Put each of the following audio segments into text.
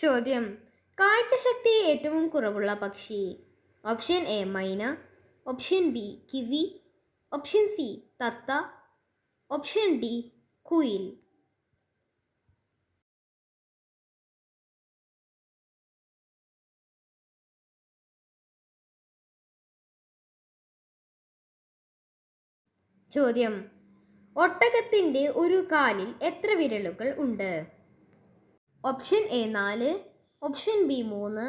ചോദ്യം. കാഴ്ചശക്തി ഏറ്റവും കുറവുള്ള പക്ഷി? ഓപ്ഷൻ എ മൈന. Option B kiwi. Option C തത്ത. ഓപ്ഷൻ ഡി കുയിൽ. ചോദ്യം. ഒട്ടകത്തിന്റെ ഒരു കാലിൽ എത്ര വിരലുകൾ ഉണ്ട്? ഓപ്ഷൻ എ നാല് ഓപ്ഷൻ ബി മൂന്ന്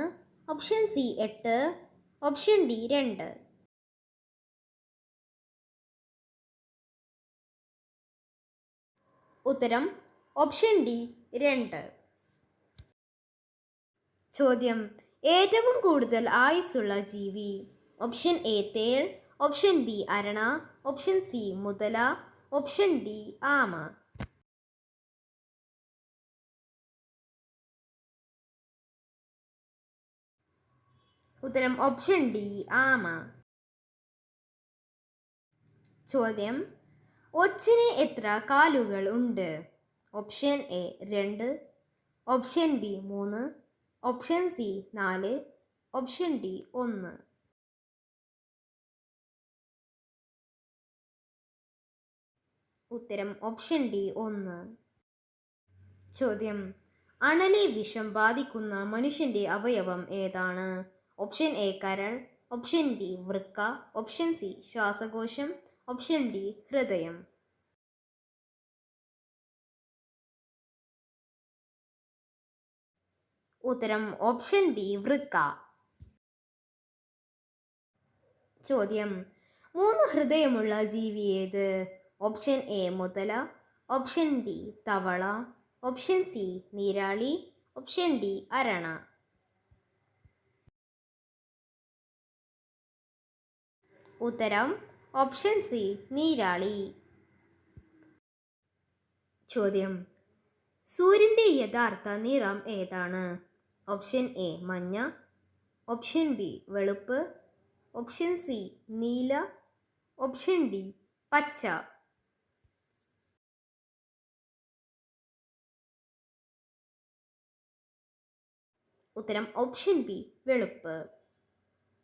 ഓപ്ഷൻ സി എട്ട് ഓപ്ഷൻ ഡി രണ്ട്. ഉത്തരം ഓപ്ഷൻ ഡി രണ്ട്. ചോദ്യം ഏറ്റവും കൂടുതൽ ആയുസ്സുള്ള ജീവി. ഓപ്ഷൻ എ തേൾ ഓപ്ഷൻ ബി അരണ ഓപ്ഷൻ സി മുതല ഓപ്ഷൻ ഡി ആമ. ഉത്തരം ഓപ്ഷൻ ഡി ആമ ചോദ്യം ഒച്ചിന് എത്ര കാലുകൾ ഉണ്ട്? ഓപ്ഷൻ എ രണ്ട് ഓപ്ഷൻ ബി മൂന്ന് ഓപ്ഷൻ സി നാല് ഓപ്ഷൻ ഡി ഒന്ന്. ഉത്തരം ഓപ്ഷൻ ഡി ഒന്ന്. ചോദ്യം അണലി വിഷം ബാധിക്കുന്ന മനുഷ്യന്റെ അവയവം ഏതാണ്? ഓപ്ഷൻ എ കരൾ ഓപ്ഷൻ ബി വൃക്ക ഓപ്ഷൻ സി ശ്വാസകോശം ഓപ്ഷൻ ഡി ഹൃദയം. ഉത്തരം ഓപ്ഷൻ ബി വൃക്ക. ചോദ്യം മൂന്ന് ഹൃദയമുള്ള ജീവി ഏത്? ഓപ്ഷൻ എ മുതല ഓപ്ഷൻ ബി തവള ഓപ്ഷൻ സി നീരാളി ഓപ്ഷൻ ഡി അരണ. ഉത്തരം ഓപ്ഷൻ സി നീരാളി. ചോദ്യം സൂര്യന്റെ യഥാർത്ഥ നിറം ഏതാണ്? ഓപ്ഷൻ എ മഞ്ഞ. ഓപ്ഷൻ ബി വെളുപ്പ്. ഓപ്ഷൻ സി നീല. ഓപ്ഷൻ ഡി പച്ച. ഉത്തരം ഓപ്ഷൻ ബി വെളുപ്പ്.